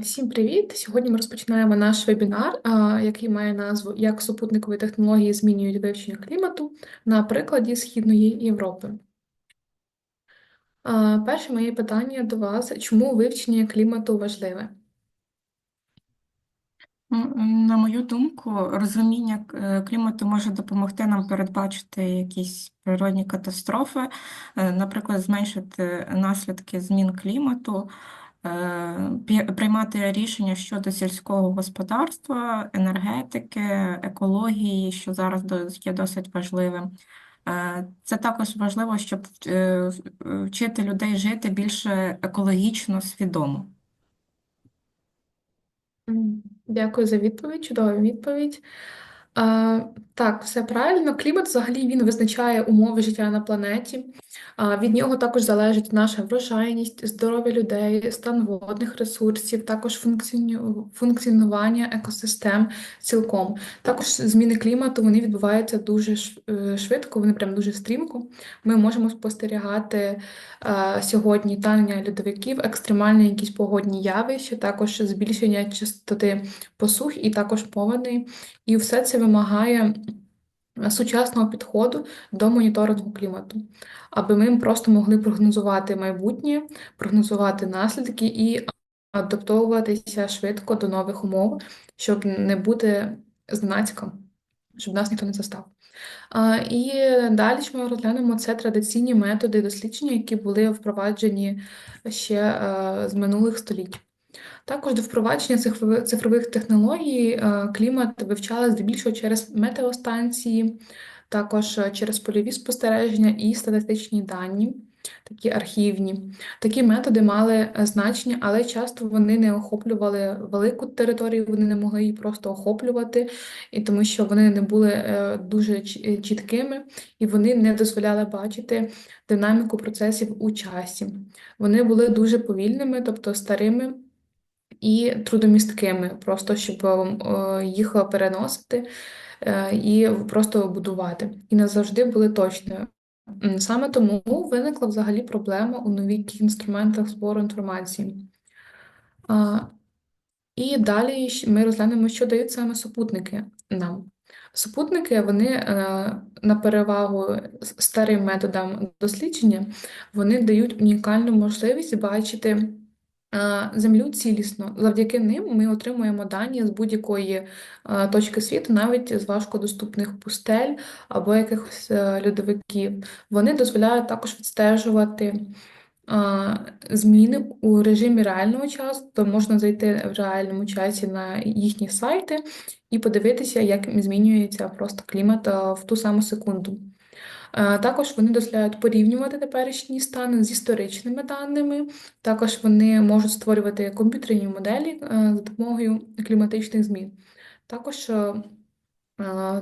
Всім привіт! Сьогодні ми розпочинаємо наш вебінар, який має назву Як супутникові технології змінюють вивчення клімату на прикладі Східної Європи. Перше моє питання до вас: чому вивчення клімату важливе? Ну, На мою думку, розуміння е, клімату може допомогти нам передбачити якісь природні катастрофи, е, наприклад, зменшити наслідки змін клімату, приймати рішення щодо сільського господарства, енергетики, екології, що зараз є досить важливим. Е, Це також важливо, щоб е, вчити людей жити більш екологічно свідомо. Дякую за відповідь, чудова відповідь. Так, все правильно. Клімат взагалі він визначає умови життя на планеті. Від нього також залежить наша врожайність, здоров'я людей, стан водних ресурсів, також функціонування екосистем цілком. Також зміни клімату вони відбуваються дуже е, швидко, вони прям дуже стрімко. Ми можемо спостерігати е, сьогодні танення льодовиків, екстремальні якісь погодні явища, також збільшення частоти посух і також повеней. І все це вимагає е, сучасного підходу до моніторингу клімату, аби ми просто могли прогнозувати майбутнє, прогнозувати наслідки і адаптовуватися швидко до нових умов, щоб не бути зненацька, щоб нас ніхто не застав. І далі ми розглянемо це традиційні методи дослідження, які були впроваджені ще е, з минулих століть. Також до впровадження цифрових цифрових технологій е, клімат вивчали здебільшого через метеостанції, також е, через польові спостереження і статистичні дані, такі архівні. Такі методи мали е, значення, але часто вони не охоплювали велику територію, вони не могли її просто охоплювати, і тому що вони не були дуже чіткими і вони не дозволяли бачити динаміку процесів у часі. Вони були дуже повільними, тобто старими і трудомісткими, просто щоб е, їх переносити е, і просто будувати. І не завжди були точними. Саме тому виникла взагалі проблема у новітніх інструментах збору інформації. І далі ми розглянемо, що дають саме супутники нам. Супутники, вони е, на перевагу старим методам дослідження, вони дають унікальну можливість бачити е, Землю цілісно. Завдяки ним ми отримуємо дані з будь-якої е, точки світу, навіть з важкодоступних пустель або якихось е, льодовиків. Вони дозволяють також відстежувати зміни у режимі реального часу, то можна зайти в реальному часі на їхні сайти і подивитися, як змінюється просто клімат в ту саму секунду. Е, Також вони дозволяють порівнювати теперішній стан з історичними даними. Також вони можуть створювати комп'ютерні моделі е, за допомогою кліматичних змін. Також е,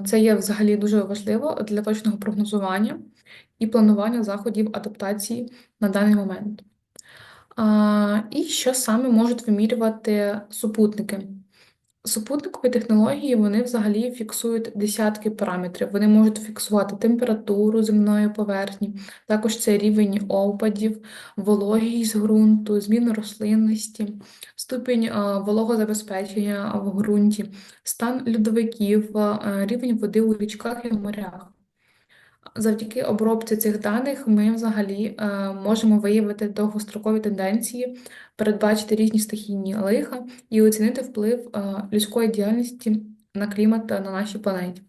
це є взагалі дуже важливо для точного прогнозування і планування заходів адаптації на даний момент. І що саме можуть вимірювати супутники? Супутникові технології вони взагалі фіксують десятки параметрів. Вони можуть фіксувати температуру земної поверхні, також це рівень опадів, вологість ґрунту, зміну рослинності, ступінь вологозабезпечення в ґрунті, стан льодовиків, рівень води у річках і в морях. Завдяки обробці цих даних ми взагалі е, можемо виявити довгострокові тенденції, передбачити різні стихійні лиха і оцінити вплив е, людської діяльності на клімат на нашій планеті.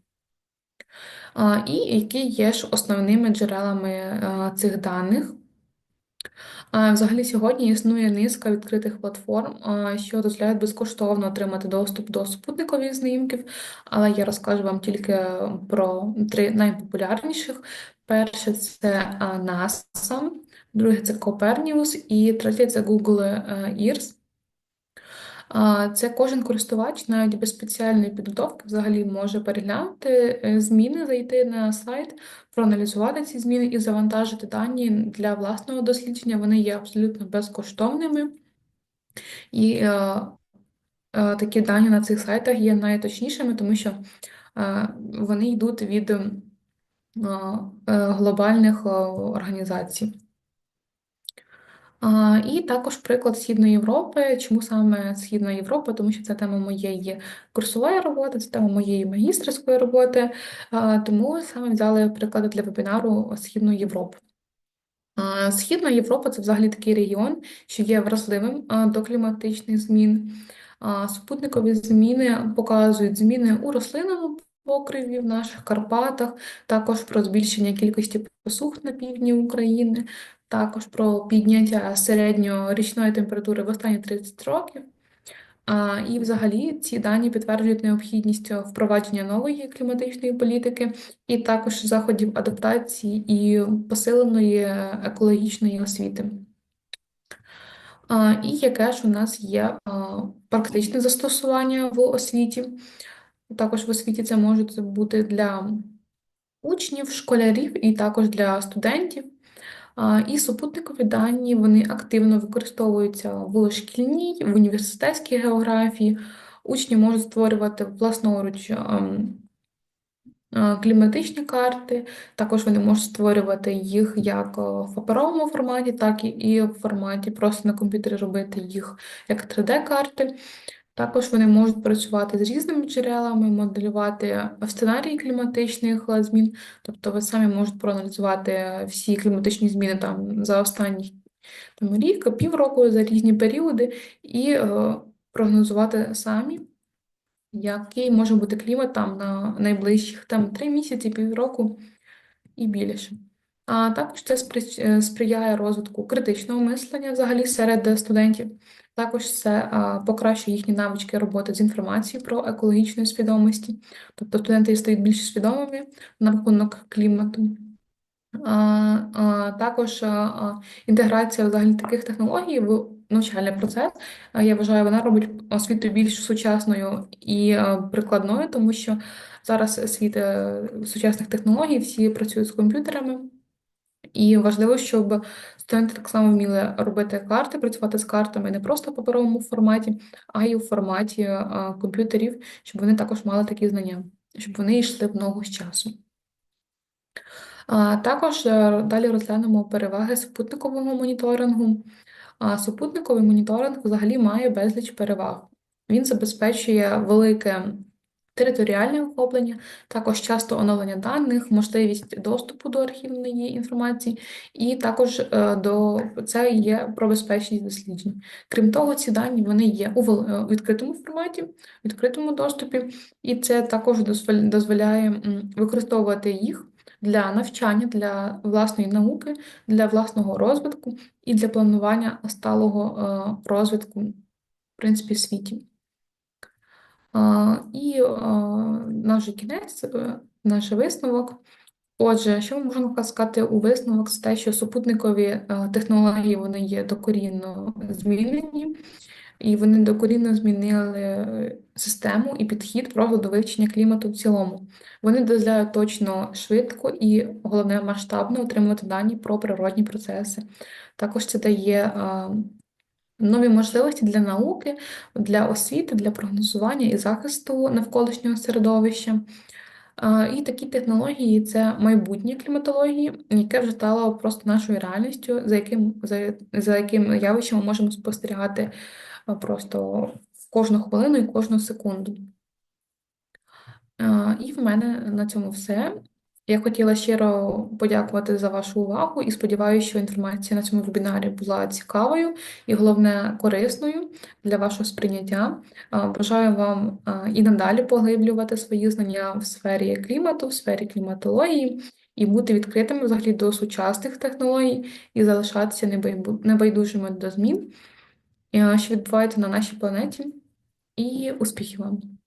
І які є ж основними джерелами е, цих даних. Взагалі сьогодні існує низка відкритих платформ, що дозволяють безкоштовно отримати доступ до супутникових знімків, але я розкажу вам тільки про три найпопулярніших. Перше це NASA, друге це Copernicus і третє це Google е, Earth. Це кожен користувач, навіть без спеціальної підготовки, взагалі може переглянути е, зміни, зайти на сайт, проаналізувати ці зміни і завантажити дані для власного дослідження. Вони є абсолютно безкоштовними, і е, е, такі дані на цих сайтах є найточнішими, тому що е, вони йдуть від е, глобальних е, організацій. І також приклад Східної Європи. Чому саме Східна Європа? Тому що це тема моєї курсової роботи, це тема моєї магістерської роботи. Тому саме взяли приклади для вебінару Східної Європи. Східна Європа це взагалі такий регіон, що є вразливим до кліматичних змін. Супутникові зміни показують зміни у рослинному покриві в наших Карпатах, також про збільшення кількості посух на півдні України, також про підняття середньорічної температури в останні 30 років. І взагалі ці дані підтверджують необхідність впровадження нової кліматичної політики і також заходів адаптації і посиленої екологічної освіти. І яке ж у нас є практичне застосування в освіті. Також в освіті це можуть бути для учнів, школярів і також для студентів. І супутникові дані вони активно використовуються в шкільній, в університетській географії. Учні можуть створювати власноруч ем, е, кліматичні карти, також вони можуть створювати їх як е, в паперовому форматі, так і в форматі просто на комп'ютері робити їх як 3D-карти. Також вони можуть працювати з різними джерелами, моделювати сценарії кліматичних е, змін, тобто ви самі можете проаналізувати всі кліматичні зміни там за останній там, рік, півроку, за різні періоди, і е, прогнозувати самі, який може бути клімат там на найближчих там, три місяці, півроку і більше. А також це е, сприяє розвитку критичного мислення взагалі серед студентів. Також це покращує їхні навички роботи з інформацією про екологічну свідомості, тобто студенти стають більш свідомими на рахунок клімату. А, а, також а, інтеграція взагалі таких технологій в навчальний процес, я вважаю, вона робить освіту більш сучасною і прикладною, тому що зараз світ е, сучасних технологій, всі працюють з комп'ютерами. І важливо, щоб студенти так само вміли робити карти, працювати з картами не просто в паперовому форматі, а й у форматі а, комп'ютерів, щоб вони також мали такі знання, щоб вони йшли в ногу з часу. А, також е, далі розглянемо переваги супутникового моніторингу. А, супутниковий моніторинг взагалі має безліч переваг. Він забезпечує велике Територіальне охоплення, також часто оновлення даних, можливість доступу до архівної інформації, і також е, до це є про безпечність досліджень. Крім того, ці дані вони є у е, відкритому форматі, відкритому доступі, і це також дозволяє використовувати їх для навчання, для власної науки, для власного розвитку і для планування сталого е, розвитку, в принципі, в світі. І наш кінець, е, наш висновок. Отже, що ми можемо сказати у висновок, це те, що супутникові е, технології вони є докорінно змінені, і вони докорінно змінили е, систему і підхід просто до вивчення клімату в цілому. Вони дозволяють точно, швидко і, головне, масштабно отримувати дані про природні процеси. Також це дає а, нові можливості для науки, для освіти, для прогнозування і захисту навколишнього середовища. І такі технології це майбутнє кліматології, яке вже стало просто нашою реальністю, за яким, за, за яким явищем ми можемо спостерігати просто кожну хвилину і кожну секунду. І в мене на цьому все. Я хотіла щиро подякувати за вашу увагу і сподіваюся, що інформація на цьому вебінарі була цікавою і, головне, корисною для вашого сприйняття. Бажаю вам і надалі поглиблювати свої знання в сфері клімату, в сфері кліматології і бути відкритими взагалі до сучасних технологій і залишатися небайдужими до змін, що відбуваються на нашій планеті. І успіхів вам!